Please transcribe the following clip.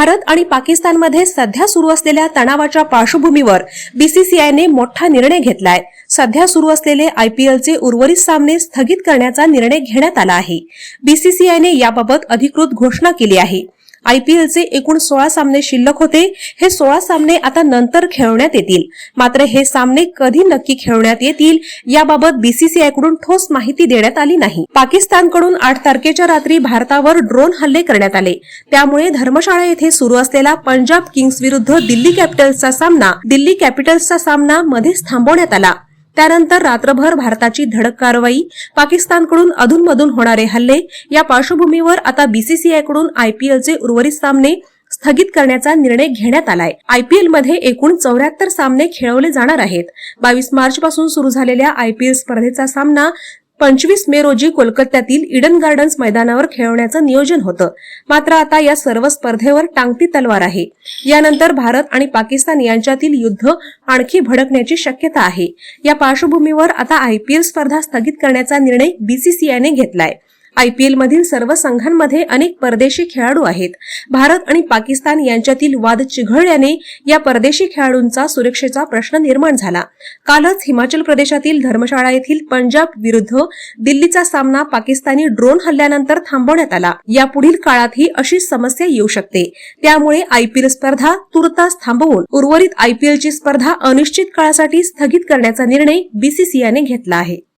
भारत आणि पाकिस्तानमध्ये सध्या सुरू असलेल्या तणावाच्या पार्श्वभूमीवर बीसीसीआयने मोठा निर्णय घेतलाय. सध्या सुरू असलेले आयपीएलचे उर्वरित सामने स्थगित करण्याचा निर्णय घेण्यात आला आहे. बीसीसीआयने याबाबत अधिकृत घोषणा केली आहे. आयपीएलचे एकूण सोळा सामने शिल्लक होते. हे सोळा सामने आता नंतर खेळवण्यात येतील. मात्र हे सामने कधी नक्की खेळवण्यात येतील याबाबत बीसीसीआयकडून ठोस माहिती देण्यात आली नाही. पाकिस्तानकडून आठ तारखेच्या रात्री भारतावर ड्रोन हल्ले करण्यात आले. त्यामुळे धर्मशाळा येथे सुरू असलेला पंजाब किंग्स विरुद्ध दिल्ली कॅपिटल्सचा सामना दिल्ली कॅपिटल्सचा सामना मध्येच थांबवण्यात आला. त्यानंतर रात्रभर भारताची धडक कारवाई पाकिस्तानकडून अधूनमधून होणारे हल्ले या पार्श्वभूमीवर आता बीसीसीआयकडून आयपीएलचे उर्वरित सामने स्थगित करण्याचा निर्णय घेण्यात आलाय. आयपीएलमध्ये एकूण चौऱ्याहत्तर सामने खेळवले जाणार आहेत. बावीस मार्च पासून सुरू झालेल्या आयपीएल स्पर्धेचा सामना पंचवीस मे रोजी कोलकात्यातील इडन गार्डन्स मैदानावर खेळवण्याचं नियोजन होतं. मात्र आता या सर्व स्पर्धेवर टांगती तलवार आहे. यानंतर भारत आणि पाकिस्तान यांच्यातील युद्ध आणखी भडकण्याची शक्यता आहे. या पार्श्वभूमीवर आता आयपीएल स्पर्धा स्थगित करण्याचा निर्णय बीसीसीआयने घेतलाय. आयपीएल मधील सर्व संघांमध्ये अनेक परदेशी खेळाडू आहेत. भारत आणि पाकिस्तान यांच्यातील वाद चिघळल्याने या परदेशी खेळाडूंचा सुरक्षेचा प्रश्न निर्माण झाला. कालच हिमाचल प्रदेशातील धर्मशाळा येथील पंजाब विरुद्ध दिल्लीचा सामना पाकिस्तानी ड्रोन हल्ल्यानंतर थांबवण्यात आला. यापुढील काळातही अशी समस्या येऊ शकते. त्यामुळे आयपीएल स्पर्धा तुर्तास थांबवून उर्वरित आयपीएलची स्पर्धा अनिश्चित काळासाठी स्थगित करण्याचा निर्णय बीसीसीआयने घेतला आहे.